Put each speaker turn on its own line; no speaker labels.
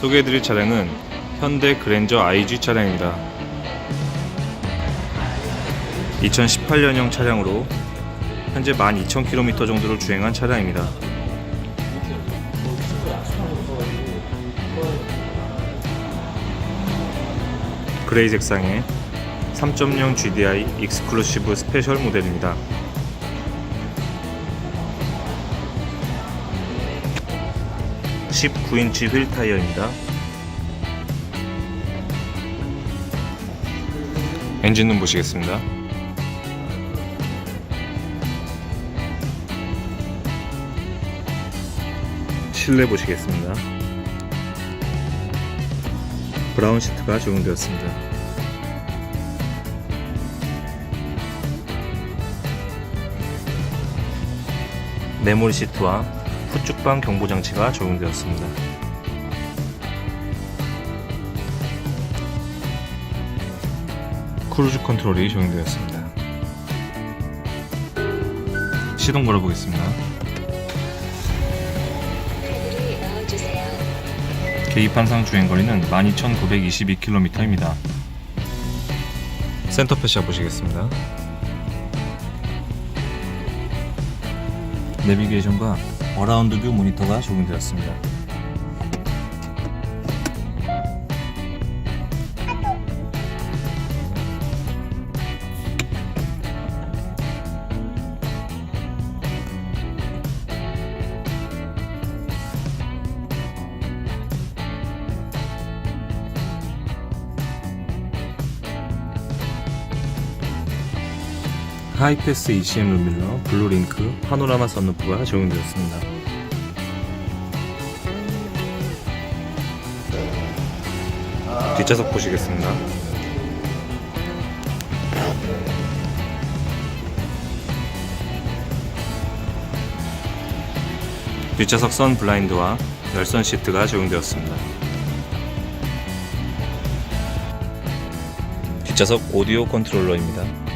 소개해드릴 차량은 현대 그랜저 IG 차량입니다. 2018년형 차량으로 현재 12,000km 정도를 주행한 차량입니다. 그레이 색상의 3.0 GDI 익스클루시브 스페셜 모델입니다. 19인치 휠 타이어입니다. 엔진룸 보시겠습니다. 실내 보시겠습니다. 브라운 시트가 적용되었습니다. 메모리 시트와 후축방 경보 장치가 적용되었습니다. 크루즈 컨트롤이 적용되었습니다. 시동 걸어보겠습니다. 계기판상 주행거리는 12,922km입니다. 센터 패시아 보시겠습니다. 내비게이션과 어라운드 뷰 모니터가 적용되었습니다. 하이패스 ECM 룸밀러, 블루링크, 파노라마 선루프가 적용되었습니다. 뒷좌석 보시겠습니다. 뒷좌석 선 블라인드와 열선 시트가 적용되었습니다. 뒷좌석 오디오 컨트롤러입니다.